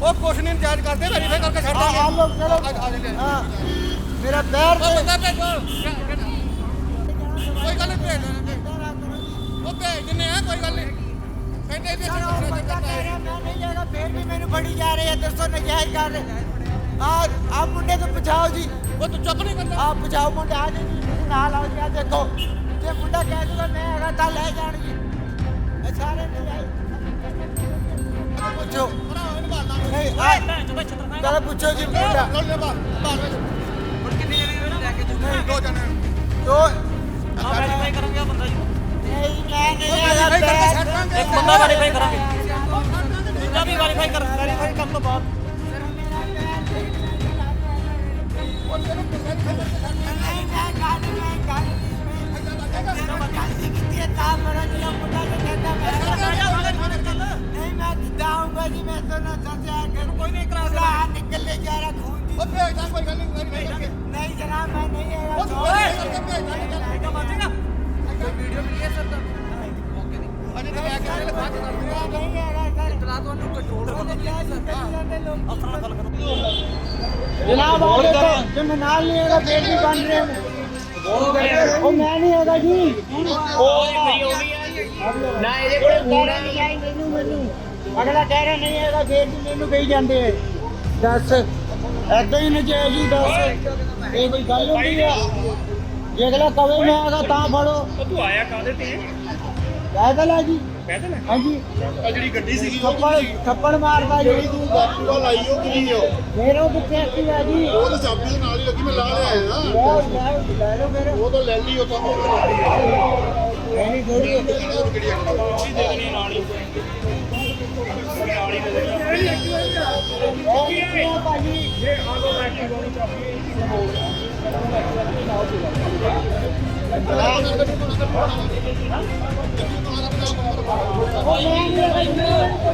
ਉਹ ਕੁਛ ਨਹੀਂ ਇੰਚਾਰਜ ਕਰਦੇ ਵੈਰੀਫਾਈ ਕਰਕੇ ਛੱਡ ਆ ਦਾਂਗੇ ਚਲੋ ਆ- ਜਾਂਦੇ ਆ। ਹਾਂ ਮੇਰਾ ਪੈਰ ਉਹ ਬੰਦਾ ਭੇਜੋ ਕੋਈ ਗੱਲ ਨਹੀਂ ਭੇਜ ਉਹ ਭੇਜ ਦਿੰਦੇ ਆ ਕੋਈ ਗੱਲ ਨਹੀਂ ਕਹਿੰਦੇ ਵੀ ਅਸੀਂ ਕੁਛ ਨਹੀਂ ਕਰਨਾ ਰਿਹਾ ਮੈਂ ਨਹੀਂ ਜਾਣਾ ਫੇਰ ਵੀ ਮੈਨੂੰ ਫੜੀ ਜਾ ਰਹੇ ਆ ਦੱਸੋ ਨਜਾਇਜ਼ ਕਰ ਰਹੇ ਆ ਆ ਮੁੰਡੇ ਤੋਂ ਪੁਛਾਓ ਜੀ। ਉਹ ਤੂੰ ਚੁੱਪ ਨਹੀਂ ਕਰਦਾ? ਆ ਪੁਛਾਓ ਮੁੰਡੇ ਆ ਜੀ ਤੁਸੀਂ ਨਾਲ ਆਓ ਜੀ ਆ ਦੇਖੋ। ਜੇ ਮੁੰਡਾ ਕਹਿ ਦੂਗਾ ਮੈਂ ਹੈਗਾ ਤਾਂ ਲੈ ਜਾਣ ਜੀ ਇਹ ਸਾਰੇ ਨਜਾਇਜ਼। ਪੁੱਛੋ। ਨਹੀਂ ਆ। ਚਲ ਪੁੱਛੋ ਜੀ ਮੁੰਡਾ। ਲੋ ਲੈ ਬਾਹਰ ਬਾਹਰ ਹੁਣ ਕਿੰਨੇ ਜਣੇ ਲੈ ਕੇ ਨਹੀਂ ਦੋ ਜਣੇ। ਦੋ। ਆ ਵੈਰੀਫਾਈ ਕਰਾਂਗੇ ਆ ਬੰਦਾ ਜੀ ਨਹੀਂ ਮੈਂ ਨਹੀਂ ਇੱਕ ਬੰਦਾ ਵੈਰੀਫਾਈ ਕਰਾਂਗੇ। ਦੂਜਾ ਵੀ ਵੈਰੀਫਾਈ ਕਰ ਵੈਰੀਫਾਈ ਕਰਨ ਤੋਂ ਬਾਅਦ। ਉਹ ਤੈਨੂੰ ਵੈਰੀਫਾਈ ਕਰਕੇ ਛੱਡ ਨਹੀਂ ਮੈਂ ਗੱਲ ਮੈਂ ਗੱਲ ਜਦੋਂ ਮੈਂ ਗੱਲ ਨਹੀਂ ਕੀਤੀ ਹੈ ਤਾਂ ਮੇਰਾ ਜਿਹੜਾ ਮੁੰਡਾ ਜੋ ਕਹਿੰਦਾ ਮੈਂ ਨਹੀਂ ਮੈਂ ਕਿੱਦਾਂ ਆਊਂਗਾ ਜੀ ਮੈਂ ਤਾਂ ਨਾ ਸੱਚਿਆ ਕਰ ਕੋਈ ਨਹੀਂ ਕਰਾ ਸਕਦਾ ਨਿਕਲ ਲੈ ਜਾ ਰਹਾ ਖੂਨ ਦੀ ਉਹ ਭੇਜ ਦਾਂ ਕੋਈ ਗੱਲ ਨਹੀਂ ਵੈਰੀਫਾਈ ਕਰਕੇ ਨਹੀਂ ਜਨਾਬ ਮੈਂ ਨਹੀਂ ਉਹ ਤੂੰ ਹੈਗਾ ਵੈਰੀਫਾਈ ਕਰਕੇ ਭੇਜ ਦਾਂਗੇ ਇਹਦਾ ਬਾਜੇਗਾ ਵੀਡੀਓ ਵੀ ਹੈ ਸਰ ਦਾ ਅਜੇ ਤਾਂ ਮੈਂ ਨਹੀਂ ਹੈਗਾ ਸਰ ਉਹ ਨਹੀਂ ਹੈਗਾ ਜੀ ਨਾ ਇਹਦੇ ਕੋਲ ਫੋਨ ਹੈ ਮੈਨੂੰ ਮੈਨੂੰ ਅਗਲਾ ਕਹਿ ਰਿਹਾ ਨਹੀਂ ਹੈਗਾ ਫੇਰ ਵੀ ਮੈਨੂੰ ਕਹੀ ਜਾਂਦੇ ਆ ਦੱਸ ਐਦਾਂ ਹੀ ਨਜਾਇਜ਼ ਜੀ ਦੱਸ ਇਹ ਕੋਈ ਗੱਲ ਹੁੰਦੀ ਆ ਜੇ ਅਗਲਾ ਕਵੇ ਮੈਂ ਹੈਗਾ ਤਾਂ ਫੜੋ ਤੂੰ ਆਇਆ ਕਾਹਦੇ ਤੇ ਪੈਦਲ ਆ ਜੀ ਪੈਦਲ ਹਾਂਜੀ ਆ ਜਿਹੜੀ ਗੱਡੀ ਸੀਗੀ ਥੱਪੜ ਥੱਪੜ ਮਾਰਦਾ ਜੀ ਤੂੰ ਐਕਟਿਵਾ ਲਾਈ ਉਹ ਕਿਹਦੀ ਓ ਫੇਰ ਉਹ ਕਿੱਥੇ ਐਕਟਿਵ ਜੀ ਉਹ ਤਾਂ ਚਾਬੀ ਨਾਲ ਹੀ ਲੱਗੀ ਮੈਂ ਲਾ ਲਿਆ ਆ ਲੈ ਲੈ ਲੈ ਲਓ ਫਿਰ ਉਹ ਤਾਂ ਲੈ ਲਈ ਉਹ ਤਾਂ ਨਹੀਂ ਥੋੜੀ ਉਹ ਕਿਹੜੀ ਐਕਟਿਵਾ ਵੀ ਦੇ ਦੇਣੀ ਨਾਲ ਹੀ ਨਾਲ ਹੀ ਦੇ ਦੇਣੀ ਭਾਜੀ ਇਹ ਆਲੋ ਐਕਟਿਵਾ ਨੂੰ ਚਾਬੀ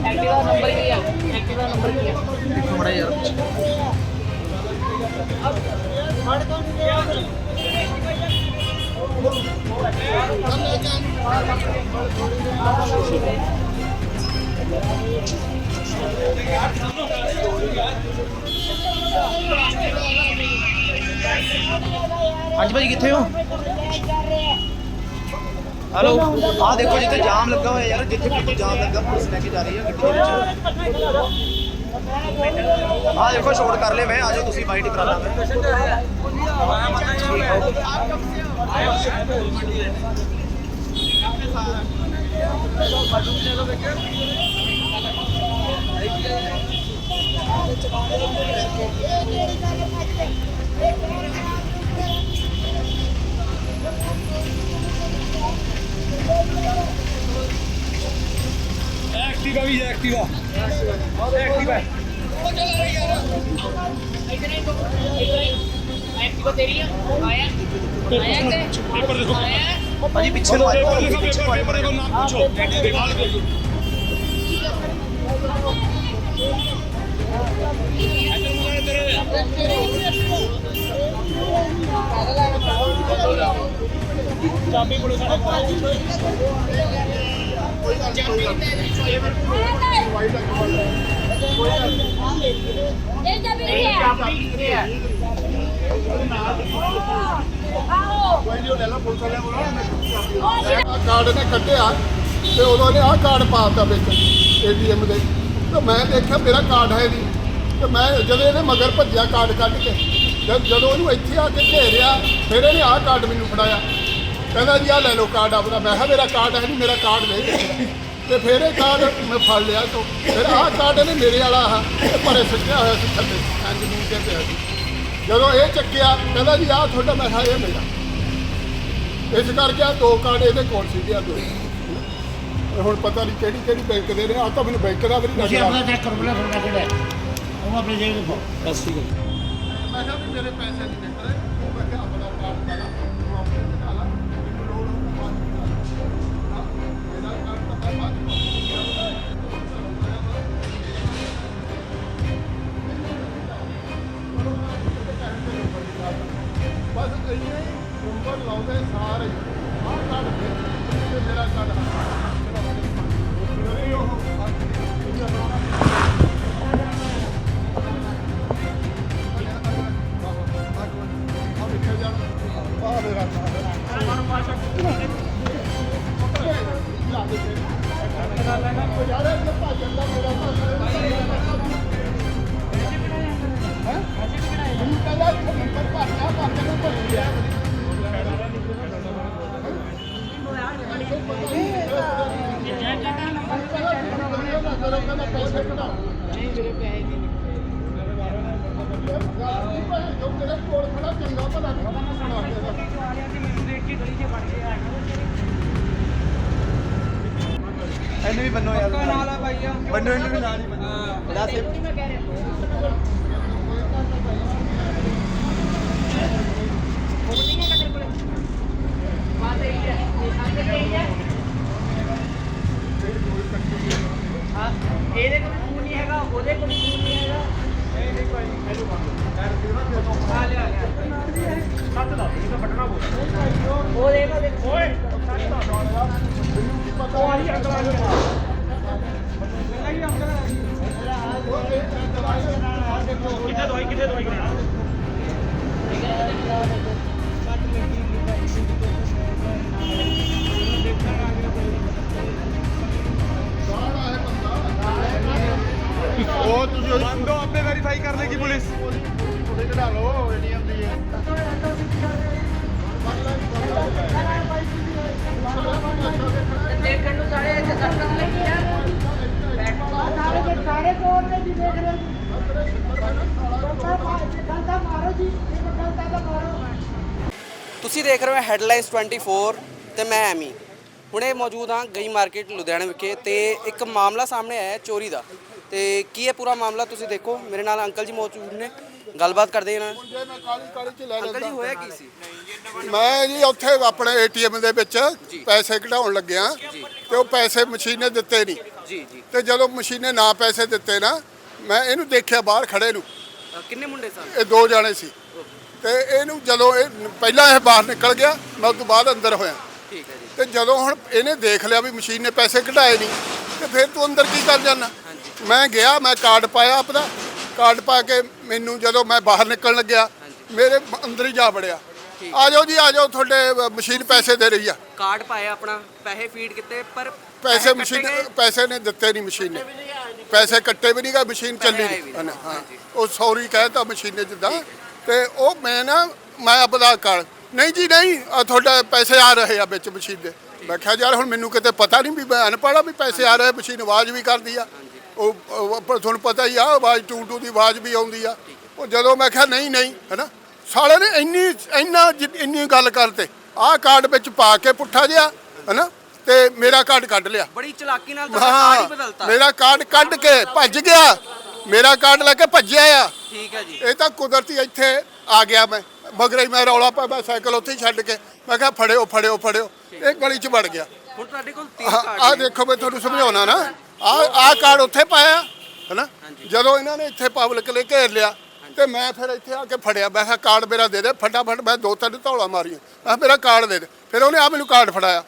ਐਕਟਿਵਾ ਨੰਬਰ ਕੀ ਹੈ ਐਕਟਿਵਾ ਨੰਬਰ ਕੀ ਹੈ ਥੋੜਾ ਹਾਂਜੀ ਭਾਜੀ, ਕਿੱਥੇ ਹੋ? ਹੈਲੋ? ਆਹ ਦੇਖੋ ਜਿੱਥੇ ਜਾਮ ਲੱਗਾ ਹੋਇਆ ਯਾਰ, ਜਿੱਥੇ ਬਿਲਕੁਲ ਜਾਮ ਲੱਗਾ, ਪੁਲਿਸ ਲੈ ਕੇ ਜਾ ਰਹੀ ਹੈ ਗੱਡੀ ਦੇ ਵਿੱਚ। ਆਹ ਦੇਖੋ ਸ਼ੋਟ ਕਰ ਲੈ ਮੈਂ ਆਜੋ ਤੁਸੀਂ ਵਾਈਟ ਕਰਾ ਲਾਂਗੇ ਐਕਟਿਵਾ ਵੀ ਹੈ ਐਕਟਿਵਾ ਐਕਟਿਵਾ ਪੇਪਰ ਦੇਖੋ ਭਾਜੀ ਪਿੱਛੇ ਨੂੰ ਆਇਓ ਪੇਪਰ ਨੂੰ ਆਇਓ ਪੇਪਰ ਦੇਖੋ ਨਾਮ ਪੁੱਛੋ ਦੇਖੋ ਇੱਧਰ ਮੁੰਡਾ ਇੱਧਰ ਚਾਬੀ ਕੋਲ ਸਾਡੇ ਇਹ ਜਬੀ ਹੈ ਆਓ ਕੋਈ ਨਹੀਂ ਲੈ ਲਾ ਪੁਲਿਸ ਵਾਲਿਆਂ ਕੋਲ ਕਾਰਡ ਨੇ ਕੱਢਿਆ ਤੇ ਉਦੋਂ ਨੇ ਆਹ ਕਾਰਡ ਪਾਤਾ ਵਿੱਚ ਏਟੀਐਮ ਦੇ। ਤੇ ਮੈਂ ਦੇਖਿਆ ਮੇਰਾ ਕਾਰਡ ਹੈ ਨਹੀਂ। ਤੇ ਮੈਂ ਜਦੋਂ ਇਹਨੇ ਮਗਰ ਭੱਜਿਆ ਕਾਰਡ ਕੱਢ ਕੇ, ਜਦ ਜਦੋਂ ਉਹਨੂੰ ਇੱਥੇ ਆ ਕੇ ਘੇਰਿਆ, ਫਿਰ ਇਹਨੇ ਆਹ ਕਾਰਡ ਮੈਨੂੰ ਫੜਾਇਆ। ਕਹਿੰਦਾ ਜੀ ਆਹ ਲੈ ਲਓ ਕਾਰਡ ਆਪਣਾ ਮੈਂ ਕਿਹਾ ਮੇਰਾ ਕਾਰਡ ਹੈ ਨਹੀਂ ਮੇਰਾ ਕਾਰਡ ਨਹੀਂ ਤੇ ਫਿਰ ਇਹ ਕਾਰਡ ਮੈਂ ਫੜ ਲਿਆ ਤੋਂ। ਫਿਰ ਆਹ ਕਾਰਡ ਇਹਨੇ ਮੇਰੇ ਵਾਲਾ ਆ ਇਹ ਪਰੇ ਸੁੱਟਿਆ ਹੋਇਆ ਸੀ ਥੱਲੇ। ਇੰਜ ਮੂੰਹ ਤੇ ਪਿਆ ਸੀ। ਜਦੋਂ ਇਹ ਚੱਕਿਆ ਕਹਿੰਦਾ ਜੀ ਆਹ ਤੁਹਾਡਾ ਮੈਂ ਕਿਹਾ ਇਹ ਮੇਰਾ। ਇਸ ਕਰਕੇ ਆ ਦੋ ਕਾਰਡ ਇਹਦੇ ਕੋਲ ਸੀਗੇ ਆ ਦੋ। ਹੁਣ ਪਤਾ ਨਹੀਂ ਕਿਹੜੀ ਕਿਹੜੀ ਬੈਂਕ ਦੇ ਨੇ। ਆ ਤਾਂ ਮੈਨੂੰ ਬੈਂਕ ਦਾ ਵੀ ਨਹੀਂ ਲੱਗਦਾ ਆਪਣਾ ਚੈੱਕ ਕਰੋ ਬਲਾ ਤੁਹਾਡਾ ਕਿਹੜਾ ਉਹ ਆਪਣੇ ਜੇਬ ਵਿੱਚ ਪਾਓ ਬਸ ਠੀਕ ਹੈ ਮੈਂ ਕਿਹਾ ਵੀ ਮੇਰੇ ਪੈਸੇ ਨਹੀਂ ਉਂਗਲ ਲਾਉਂਦੇ ਸਾਰੇ। ਆਹ ਕਾਰਡ ਫਿਰ ਬੰਨੋ ਯਾਰ ਨਾਲ ਆ ਭਾਈ ਬੰਨੋ ਇਹਨੂੰ ਵੀ ਨਾਲ ਹੀ ਬੰਨੋ ਦੱਸ ਇਹਦੇ ਤੁਸੀਂ ਦੇਖ ਰਹੇ ਹੋ ਹੈਡਲਾਈਨਸ 24 ਤੇ ਮੈਂ ਐਮੀ। ਹੁਣੇ ਮੌਜੂਦ ਹਾਂ ਗਈ ਮਾਰਕੀਟ ਲੁਧਿਆਣਾ ਵਿਖੇ ਤੇ ਇੱਕ ਮਾਮਲਾ ਸਾਹਮਣੇ ਆਇਆ ਹੈ ਚੋਰੀ ਦਾ। ਤੇ ਕੀ ਹੈ ਪੂਰਾ ਮਾਮਲਾ ਤੁਸੀਂ ਦੇਖੋ। ਮੇਰੇ ਨਾਲ ਅੰਕਲ ਜੀ ਮੌਜੂਦ ਨੇ। ਗੱਲਬਾਤ ਕਰਦੇ ਇਹਨਾਂ ਨਾਲ। ਮੈਂ ਕਾਲੀ ਕਾਲੀ ਚ ਲੈ ਅੰਕਲ ਜੀ ਲੈਂਦਾ ਹੋਇਆ ਕੀ ਸੀ? ਮੈਂ ਜੀ ਉੱਥੇ ਆਪਣੇ ਏਟੀਐਮ ਦੇ ਵਿੱਚ ਪੈਸੇ ਕਢਾਉਣ ਲੱਗਿਆ। ਤੇ ਉਹ ਪੈਸੇ ਮਸ਼ੀਨੇ ਦਿੱਤੇ ਨਹੀਂ ਜੀ ਜੀ। ਤੇ ਜਦੋਂ ਮਸ਼ੀਨੇ ਨਾ ਪੈਸੇ ਦਿੱਤੇ ਨਾ ਮੈਂ ਇਹਨੂੰ ਦੇਖਿਆ ਬਾਹਰ ਖੜੇ ਨੂੰ। ਅ, ਕਿੰਨੇ ਮੁੰਡੇ ਸਨ? ਇਹ ਦੋ ਜਾਣੇ ਸੀ। ਤੇ ਇਹਨੂੰ ਜਦੋਂ ਇਹ ਪਹਿਲਾਂ ਇਹ ਬਾਹਰ ਨਿਕਲ ਗਿਆ ਮੈਂ ਉਸ ਤੋਂ ਬਾਅਦ ਅੰਦਰ ਹੋਇਆ। ਠੀਕ ਹੈ ਜੀ। ਤੇ ਜਦੋਂ ਹੁਣ ਇਹਨੇ ਦੇਖ ਲਿਆ ਵੀ ਮਸ਼ੀਨ ਨੇ ਪੈਸੇ ਕਢਾਏ ਨਹੀਂ ਤੇ ਫਿਰ ਤੂੰ ਅੰਦਰ ਕੀ ਕਰ ਜਾਣਾ ਮੈਂ ਗਿਆ ਮੈਂ ਕਾਰਡ ਪਾਇਆ ਆਪਦਾ। ਕਾਰਡ ਪਾ ਕੇ ਮੈਨੂੰ ਜਦੋਂ ਮੈਂ ਬਾਹਰ ਨਿਕਲਣ ਲੱਗਿਆ ਮੇਰੇ ਅੰਦਰ ਹੀ ਜਾ ਵੜਿਆ। ਆ ਜਾਓ ਜੀ ਆ ਜਾਓ ਤੁਹਾਡੇ ਮਸ਼ੀਨ ਪੈਸੇ ਦੇ ਰਹੀ ਆ। ਕਾਰਡ ਪਾਇਆ ਆਪਣਾ ਪੈਸੇ ਫੀਡ ਕੀਤੇ ਪਰ ਪੈਸੇ ਮਸ਼ੀਨ। ਪੈਸੇ ਨੇ ਦਿੱਤੇ ਨਹੀਂ ਮਸ਼ੀਨ ਨੇ। ਪੈਸੇ ਕੱਟੇ ਵੀ ਨਹੀਂ ਗਾ ਮਸ਼ੀਨ ਚੱਲੀ ਨਹੀਂ। ਹਾਂ। ਉਹ ਸੌਰੀ ਕਹਿਤਾ ਮਸ਼ੀਨ ਨੇ ਜਿੱਦਾਂ ਤੇ ਉਹ ਮੈਂ ਨਾ ਮੈਂ ਆਪਦਾ ਕਾਰਡ। ਨਹੀਂ ਜੀ ਨਹੀਂ ਆਹ ਤੁਹਾਡਾ ਪੈਸੇ ਆ ਰਹੇ ਆ ਵਿੱਚ ਮਸ਼ੀਨ ਦੇ। ਮੈਂ ਕਿਹਾ ਯਾਰ ਹੁਣ ਮੈਨੂੰ ਕਿਤੇ ਪਤਾ ਨਹੀਂ ਵੀ ਮੈਂ ਅਨਪੜ੍ਹ ਵੀ ਪੈਸੇ ਆ ਰਹੇ ਮਸ਼ੀਨ ਆਵਾਜ਼ ਵੀ ਕਰਦੀ ਆ। ਉਹ ਉਹ ਪਰ ਤੁਹਾਨੂੰ ਪਤਾ ਹੀ ਆ ਆਵਾਜ਼ ਟੂ ਟੂ ਦੀ ਆਵਾਜ਼ ਵੀ ਆਉਂਦੀ ਆ। ਉਹ ਜਦੋਂ ਮੈਂ ਕਿਹਾ ਨਹੀਂ ਨਹੀਂ ਹੈਨਾ? ਸਾਲੇ ਨੇ ਇੰਨੀ ਇੰਨਾ ਜਿ- ਇੰਨੀ ਗੱਲ ਕਰਤੇ। ਆਹ ਕਾਰਡ ਵਿੱਚ ਪਾ ਕੇ ਪੁੱਠਾ ਜਿਹਾ ਹੈਨਾ? ਤੇ ਮੇਰਾ ਕਾਰਡ ਕੱਢ ਲਿਆ। ਬੜੀ ਚਲਾਕੀ ਨਾਲ ਤੁਹਾਡਾ ਕਾਰਡ ਹਾਂ ਬਦਲਤਾ। ਮੇਰਾ ਕਾਰਡ ਕੱਢ ਕੇ ਭੱਜ ਗਿਆ। ਮੇਰਾ ਕਾਰਡ ਲੈ ਕੇ ਭੱਜਿਆ ਆ। ਠੀਕ ਹੈ ਜੀ। ਇਹ ਤਾਂ ਕੁਦਰਤੀ ਇੱਥੇ ਆ ਗਿਆ ਮੈਂ। ਮਗਰ ਹੀ ਮੈਂ ਰੌਲਾ ਪਾ ਮੈਂ ਸਾਈਕਲ ਉੱਥੇ ਹੀ ਛੱਡ ਕੇ। ਮੈਂ ਕਿਹਾ ਫੜਿਓ ਫੜਿਓ ਫੜਿਓ। ਇਹ ਗਲੀ 'ਚ ਵੜ ਗਿਆ। ਹੁਣ ਤੁਹਾਡੇ ਕੋਲ ਆ ਕਾਰਡ ਨੇ। ਦੇਖੋ ਮੈਂ ਤੁਹਾਨੂੰ ਸਮਝਾਉਣਾ ਨਾ। ਆ ਆ ਕਾਰਡ ਉੱਥੇ ਪਾਇਆ ਹੈਨਾ? ਜਦੋਂ ਇਹਨਾਂ ਨੇ ਇੱਥੇ ਪਬਲਿਕ ਲਈ ਘੇਰ ਲਿਆ ਤੇ ਮੈਂ ਫਿਰ ਇੱਥੇ ਆ ਕੇ ਫੜਿਆ। ਮੈਂ ਕਿਹਾ ਕਾਰਡ ਮੇਰਾ ਦੇ ਦੇ ਫਟਾਫਟ ਮੈਂ ਦੋ ਤਿੰਨ ਧੌਲਾ ਮਾਰੀਆਂ। ਮੈਂ ਕਿਹਾ ਮੇਰਾ ਕਾਰਡ ਦੇ ਦੇ। ਫਿਰ ਉਹਨੇ ਆ ਮੈਨੂੰ ਕਾਰਡ ਫੜਾਇਆ।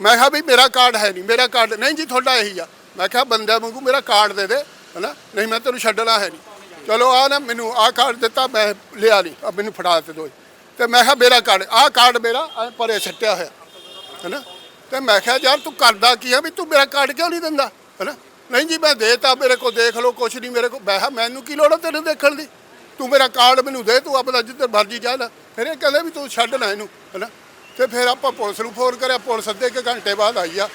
ਮੈਂ ਕਿਹਾ ਵੀ ਮੇਰਾ ਕਾਰਡ ਹੈ ਨਹੀਂ। ਮੇਰਾ ਕਾਰਡ ਨਹੀਂ ਜੀ ਤੁਹਾਡਾ ਇਹੀ ਆ। ਮੈਂ ਕਿਹਾ ਬੰਦਾ ਵਾਂਗੂ ਮੇਰਾ ਕਾਰਡ ਦੇ ਦੇ। ਹੈਨਾ? ਨਹੀਂ, ਮੈਂ ਤੈਨੂੰ ਛੱਡਣਾ ਹੈ ਨਹੀਂ। ਚਲੋ, ਆ ਨਾ ਮੈਨੂੰ ਆ ਕਾਰਡ ਦਿੱਤਾ, ਮੈਂ ਲਿਆ ਨਹੀਂ। ਆ ਮੈਨੂੰ ਫੜਾ ਤੇ ਦੋ ਤੇ ਮੈਂ ਕਿਹਾ, ਮੇਰਾ ਕਾਰਡ ਆ ਕਾਰਡ ਮੇਰਾ ਐਂ ਪਰੇ ਸੱਟਿਆ ਹੋਇਆ। ਹੈਨਾ? ਤੇ ਮੈਂ ਕਿਹਾ, ਯਾਰ ਤੂੰ ਕਰਦਾ ਕੀ ਆ ਵੀ ਤੂੰ ਮੇਰਾ ਕਾਰਡ ਕਿਉਂ ਨਹੀਂ ਦਿੰਦਾ? ਹੈਨਾ? ਨਹੀਂ ਜੀ, ਮੈਂ ਦੇਤਾ, ਮੇਰੇ ਕੋਲ ਦੇਖ ਲਓ, ਕੁਛ ਨਹੀਂ, ਮੇਰੇ ਕੋਲ ਮੈਂ ਕਿਹਾ, ਮੈਨੂੰ ਕੀ ਲੋੜ ਆ ਤੈਨੂੰ ਦੇਖਣ ਦੀ? ਤੂੰ ਮੇਰਾ ਕਾਰਡ ਮੈਨੂੰ ਦੇ, ਤੂੰ ਆਪਣਾ ਜਿੱਧਰ ਮਰਜ਼ੀ ਜਾ ਲੈ। ਫਿਰ ਇਹ ਕਹਿੰਦੇ ਵੀ ਤੂੰ ਛੱਡ ਨਾ ਇਹਨੂੰ, ਹੈਨਾ? ਤੇ ਫਿਰ ਆਪਾਂ ਪੁਲਿਸ ਨੂੰ ਫੋਨ ਕਰਿਆ, ਪੁਲਿਸ ਅੱਧੇ ਕੁ ਘੰਟੇ ਬਾਅਦ ਆਈ ਆ,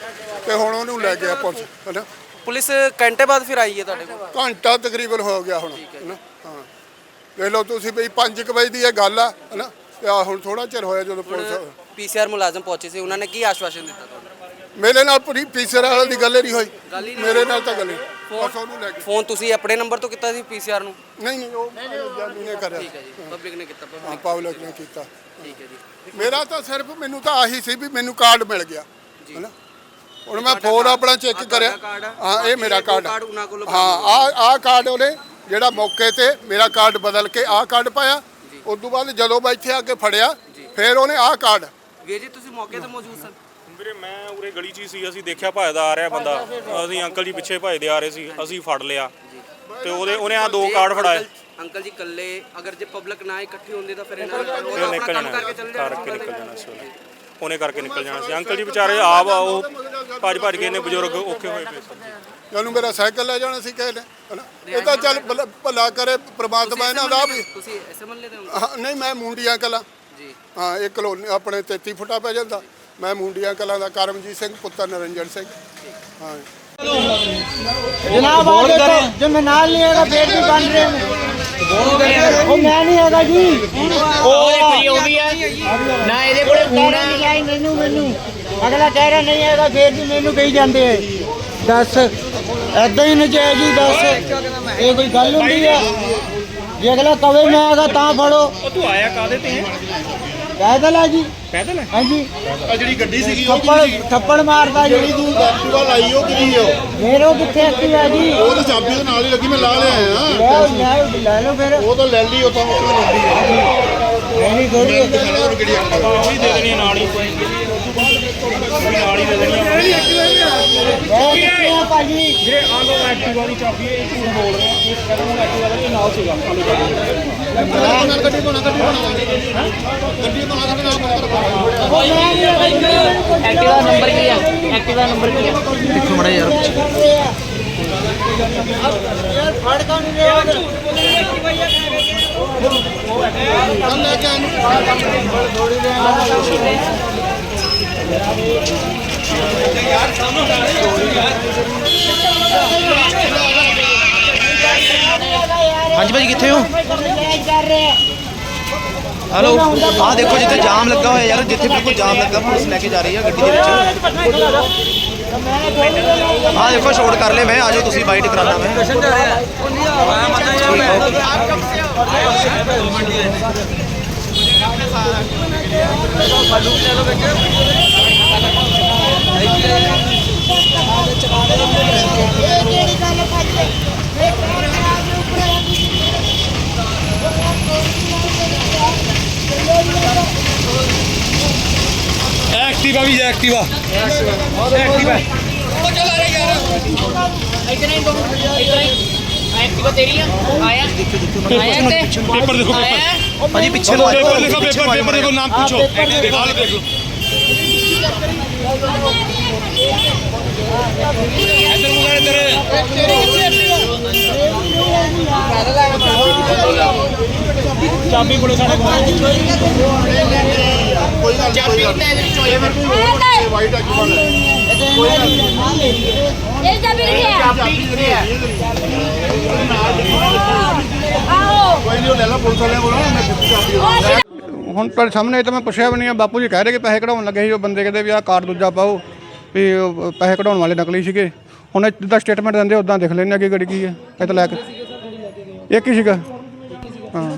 ਤੇ ਹੁਣ ਉਹਨੂੰ ਲੈ ਗਿਆ ਪੁਲਿਸ, ਹੈਨਾ? ਪੁਲਿਸ ਘੰਟੇ ਬਾਅਦ ਫਿਰ ਆਈ ਹੈ ਤੁਹਾਡੇ ਕੋਲ? ਘੰਟਾ ਤਕਰੀਬਨ ਹੋ ਗਿਆ ਹੁਣ। ਹੈਨਾ ਹਾਂ ਦੇਖ ਲਓ ਤੁਸੀਂ ਵੀ 5 ਵਜੇ ਦੀ ਇਹ ਗੱਲ ਆ ਹੈਨਾ? ਤੇ ਆ ਹੁਣ ਥੋੜਾ ਚਿਰ ਹੋਇਆ ਜਦੋਂ ਪੁਲਿਸ ਪੀਸੀਆਰ ਮੁਲਾਜ਼ਮ ਪਹੁੰਚੇ ਸੀ ਉਹਨਾਂ ਨੇ ਕੀ ਆਸ਼ਵਾਸਨ ਦਿੱਤਾ ਤੁਹਾਨੂੰ? ਮੇਰੇ ਨਾਲ ਪੂਰੀ ਪੀਸਰ ਵਾਲੇ ਦੀ ਗੱਲ ਹੀ ਨਹੀਂ ਹੋਈ। ਮੇਰੇ ਨਾਲ ਤਾਂ ਗੱਲ ਹੀ ਬਸ ਉਹਨੂੰ ਲੈ ਕੇ। ਫੋਨ ਤੁਸੀਂ ਆਪਣੇ ਨੰਬਰ ਤੋਂ ਕੀਤਾ ਸੀ ਪੀਸੀਆਰ ਨੂੰ? ਨਹੀਂ ਨਹੀਂ ਉਹ ਜਾਨੀ ਨੇ ਕਰਿਆ। ਠੀਕ ਹੈ ਜੀ ਪਬਲਿਕ ਨੇ ਕੀਤਾ ਹਾਂ ਪਬਲਿਕ ਨੇ ਕੀਤਾ। ਠੀਕ ਹੈ ਜੀ। ਮੇਰਾ ਤਾਂ ਸਿਰਫ ਮੈਨੂੰ ਤਾਂ ਆਹੀ ਸੀ ਵੀ ਮੈਨੂੰ ਕਾਰਡ ਮਿਲ ਗਿਆ ਹੈਨਾ? ਹੁਣ ਮੈਂ ਫੋਨ ਆਪਣਾ ਚੈੱਕ ਕਰਿਆ? ਹਾਂ ਇਹ ਮੇਰਾ ਕਾਰਡ ਹਾਂ ਆ। ਆ ਕਾਰਡ ਉਹਨੇ ਜਿਹੜਾ ਮੌਕੇ ਤੇ ਮੇਰਾ ਕਾਰਡ ਬਦਲ ਕੇ ਆ ਕਾਰਡ ਪਾਇਆ। ਉਸ ਤੋਂ ਬਾਅਦ ਜਦੋਂ ਮੈਂ ਇੱਥੇ ਆ ਕੇ ਫੜਿਆ ਫਿਰ ਉਹਨੇ ਆ ਕਾਰਡ ਵੀਰ ਜੀ ਤੁਸੀਂ ਮੌਕੇ ਤੇ ਮੌਜੂਦ ਸਨ। ਵੀਰੇ ਮੈਂ ਉਰੇ ਗਲੀ 'ਚ ਹੀ ਸੀ। ਅਸੀਂ ਦੇਖਿਆ ਭਜਦਾ ਆ ਰਿਹਾ ਬੰਦਾ। ਅਸੀਂ ਅੰਕਲ ਜੀ ਪਿੱਛੇ ਭਜਦੇ ਆ ਰਹੇ ਸੀ। ਅਸੀਂ ਫੜ ਲਿਆ। ਤੇ ਉਹਦੇ ਉਹਨੇ ਆ ਦੋ ਕਾਰਡ ਫੜਾਏ। ਅੰਕਲ- ਜੀ ਕੱਲੇ ਅਗਰ ਜੇ ਪਬਲਿਕ ਨਾ ਇਕੱਠੀ ਹੁੰਦੀ ਤਾਂ ਫਿਰ ਇਹਨਾਂ ਨੇ ਆਪਣਾ ਨਿਕਲ ਕੰਮ ਜਾਣਾ। ਕਰਕੇ ਚੱਲ ਜਾਣਾ ਕਰਕੇ ਨਿਕਲ ਜਾਣਾ ਸੀ ਉਹਨੇ। ਕਰਕੇ ਨਿਕਲ ਜਾਣਾ ਸੀ। ਅੰਕਲ ਜੀ ਵਿਚਾਰੇ ਆਪ ਆ ਉਹ ਭੱਜ ਭੱਜ ਕੇ ਨੇ ਬਜ਼ੁਰਗ ਔਖੇ ਹੋਏ ਪਏ ਸਨ। ਜਦੋਂ ਮੇਰਾ ਸਾਈਕਲ ਲੈ ਜਾਣਾ ਸੀ ਹੈਨਾ? ਇਹ ਤਾਂ ਚੱਲ ਭਲਾ- ਭਲਾ ਕਰੇ ਪ੍ਰਮਾਤਮਾ ਇਹਨਾਂ ਦਾ ਵੀ। ਤੁਸੀਂ ਐਸੇ ਮੰਨਲੇ ਦੇ ਹੋ ਹਾਂ, ਨਹੀਂ ਮੈਂ ਮੁੰਡੀਆਂ ਕਲਾਂ। ਜੀ। ਹਾਂ ਇਹ ਕਲੋਨੀ ਆਪਣੇ 33 ਫੁੱਟਾ ਪੈ ਜਾਂਦਾ। ਮੈਂ ਮੁੰਡੀਆਂ ਕਲਾਂ ਦਾ ਕਰਮਜੀਤ ਸਿੰਘ ਪੁੱਤਰ ਨਰਿੰਜਨ ਸਿੰਘ। ਹਾਂ। ਜਨਾਬ ਆ ਦੇਖੋ ਜੇ ਮੈਂ ਨਾਲ ਨਹੀਂ ਹੈਗਾ ਫੇਰ ਵੀ ਬਣ ਰਹੇ ਨੇ ਉਹ ਮੈਂ ਨਹੀਂ ਹੈਗਾ ਜੀ। ਉਹ ਦੇਖੋ ਜੀ ਉਹ ਵੀ ਹੈ ਨਾ ਇਹਦੇ ਕੋਲੇ ਫੋਨ ਹੈ। ਨਹੀਂ ਆਈ ਮੈਨੂੰ ਮੈਨੂੰ। ਅਗਲਾ ਕਹਿ ਰਿਹਾ ਨਹੀਂ ਹੈਗਾ ਫੇਰ ਵੀ ਮੈਨੂੰ ਕਹੀ ਜਾਂਦੇ ਐ ਦੱਸ ਐਦਾਂ ਹੀ ਨਜਾਇਜ਼ ਹੀ ਦੱਸ। ਇਹ ਕੋਈ ਗੱਲ ਹੁੰਦੀ ਆ? ਜੇ ਅਗਲਾ ਕਵੇ ਮੈਂ ਹੈਗਾ ਤਾਂ ਫੜੋ। ਉਹ ਤੂੰ ਆਇਆ ਕਾਦੇ ਤੇ ਪੈਦਲ ਆ ਜੀ। ਪੈਦਲ? ਹਾਂਜੀ। ਆ ਜਿਹੜੀ ਗੱਡੀ ਸੀਗੀ ਉਹ ਥੱਪੜ ਥੱਪੜ ਮਾਰਦਾ ਜਿਹੜੀ ਤੂੰ ਐਕਟਿਵਾ ਲਾਈ ਉਹ ਕਿਹਦੀ ਆ? ਫੇਰ ਉਹ ਕਿੱਥੇ ਐਕਟਿਵਾ ਜੀ? ਉਹ ਤਾਂ ਚਾਬੀ ਦੇ ਨਾਲ ਹੀ ਲੱਗੀ ਮੈਂ ਲਾ ਲਿਆ ਆ। ਲੈ ਲੈ ਲੈ ਲਓ ਫਿਰ। ਉਹ ਤਾਂ ਲੈ ਲਈ ਉਹ ਤਾਂ ਉਹ ਤੋਂ ਲੱਗੀ ਆ ਨਹੀਂ ਥੋੜੀ ਕਿਹੜੀ ਉਹ ਵੀ ਦੇ ਦੇਣੀ ਆ ਨਾਲ ਹੀ। ਉਹ ਵੀ ਨਾਲ ਹੀ ਦੇ ਦੇਣੀ ਆ? ਆ ਭਾਜੀ ਜਿਹੜੇ ਆ? ਲੋ ਐਕਟਿਵਾ ਦੀ ਚਾਬੀ ਇਹ ਝੂਠ ਬੋਲ ਰਹੇ ਆ ਇਸ ਕਦਮ ਐਕਟਿਵਾ ਦਾ ਨਾਲ ਸੀਗਾ ਆ ਲਓ ਚਾਬੀ। ਗੱਡੀ ਬਣਾ ਗੱਡੀ ਬਣਾ ਗੱਡੀ ਬਣਾ ਕੇ ਨਾਲ ਉਹ ਐਕਟਿਵਾ ਨੰਬਰ ਕੀ ਹੈ ਐਕਟਿਵਾ ਨੰਬਰ ਕੀ ਹੈ ਦੇਖੋ ਮੜਾ ਯਾਰ ਯਾਰ ਫੜ ਕਾ ਨਹੀਂ ਰਿਹਾ ਚੱਲ ਲੈ ਕੇ ਆਨੂੰ ਹਾਂਜੀ ਭਾਜੀ, ਕਿੱਥੇ ਹੋ? ਕਰ ਰਿਹਾ ਹੈਲੋ। ਆਹ ਦੇਖੋ, ਜਿੱਥੇ ਜਾਮ ਲੱਗਾ ਹੋਇਆ ਯਾਰ, ਜਿੱਥੇ ਬਿਲਕੁਲ ਜਾਮ ਲੱਗਾ, ਪੁਲਿਸ ਲੈ ਕੇ ਜਾ ਰਹੀ ਹੈ ਗੱਡੀ ਦੇ ਵਿੱਚ। ਆਹ ਦੇਖੋ ਸ਼ੋਟ ਕਰ ਲੈ ਮੈਂ ਆਜੋ ਤੁਸੀਂ, ਬਾਈਟ ਕਰਾਣਾ ਮੈਂ। ਇਹ ਐਕਟਿਵਾ ਵੀ ਐਕਟਿਵਾ। ਐਕਟਿਵਾ। ਇਤਨਾ ਹੀ ਬਹੁਤ ਇਤਨਾ ਹੀ ਐਕਟਿਵਾ ਤੇਰੀ ਆ ਆਇਆ ਆਇਆ। ਤੇ ਪੇਪਰ ਦੇਖੋ ਆਇਆ ਭਾਜੀ ਪਿੱਛੇ ਨੂੰ ਆਜੋ ਪੇਪਰ ਦੇਖੋ ਪੇਪਰ ਦੇਖੋ ਨਾਮ ਪੁੱਛੋ। ਪੇਪਰ ਦੇਖੋ। ਹਾਲ ਦੇਖ ਲਓ ਇੱਧਰ ਮੁਗਾ ਇੱਧਰ ਚਾਬੀ ਕੋਲੇ ਸਾਡੇ ਕੋਲ ਕੋਈ ਗੱਲ ਨਹੀਂ ਕੋਈ ਗੱਲ ਨਹੀਂ ਵਾਈਟ ਐਕਟਿਵਾ ਲੈ ਇਹ ਚਾਬੀ ਕਿੱਥੇ ਹੈ ਆਓ ਕੋਈ ਨਹੀਂ ਲੈ ਲਾ ਪੁਲਿਸ ਵਾਲਿਆਂ ਕੋਲ ਮੈਂ ਕਿੱਥੇ ਚਾਬੀ ਹੁਣ ਤੁਹਾਡੇ ਸਾਹਮਣੇ ਤਾਂ ਮੈਂ ਪੁੱਛਿਆ ਵੀ ਨਹੀਂ ਆ, ਬਾਪੂ ਜੀ ਕਹਿ ਰਹੇ ਕਿ ਪੈਸੇ ਕਢਾਉਣ ਲੱਗੇ ਸੀ, ਉਹ ਬੰਦੇ ਕਹਿੰਦੇ ਵੀ ਆਹ ਕਾਰਡ ਦੂਜਾ ਪਾਓ, ਵੀ ਉਹ ਪੈਸੇ ਕਢਾਉਣ ਵਾਲੇ ਨਕਲੀ ਸੀਗੇ। ਹੁਣ ਜਿੱਦਾਂ ਸਟੇਟਮੈਂਟ ਦਿੰਦੇ ਉਦਾਂ ਦੇਖ ਲੈਣੇ ਅੱਗੇ ਗੱਡੀ ਕੀ ਹੈ, ਇਹ ਤਾਂ ਲੈ ਕੇ ਇੱਕ ਹੀ ਸੀਗਾ। ਹਾਂ।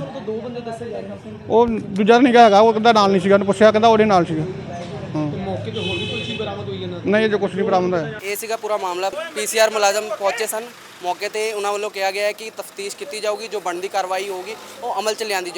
ਉਹ ਦੂਜਾ ਨਹੀਂ ਹੈਗਾ, ਉਹ ਕਹਿੰਦਾ ਨਾਲ ਨਹੀਂ ਸੀਗਾ, ਉਹਨੂੰ ਪੁੱਛਿਆ, ਕਹਿੰਦਾ ਉਹਦੇ ਨਾਲ ਸੀਗਾ। ਹਾਂ। ਮੌਕੇ ਤੇ ਹੋਰ ਵੀ ਕੋਈ ਚੀਜ਼ ਬਰਾਮਦ ਹੋਈ ਜਾਂਦਾ ਨਹੀਂ ਜੋ ਕੁਝ ਨਹੀਂ ਬਰਾਮਦ ਹੋਇਆ। ਇਹ ਸੀਗਾ ਪੂਰਾ ਮਾਮਲਾ। ਪੀਸੀਆਰ ਮੁਲਾਜ਼ਮ ਪਹੁੰਚੇ ਸਨ। ਮੌਕੇ ਤੇ ਉਹਨਾਂ ਵੱਲੋਂ ਕਿਹਾ ਗਿਆ ਹੈ ਕਿ ਤਫਤੀਸ਼ ਕੀਤੀ ਜਾਊਗੀ, ਜੋ ਬਣਦੀ ਕਾਰਵਾਈ ਹੋਊਗੀ, ਉਹ ਅਮਲ ਚ ਲਿਆਂਦੀ ਜਾਊਗੀ।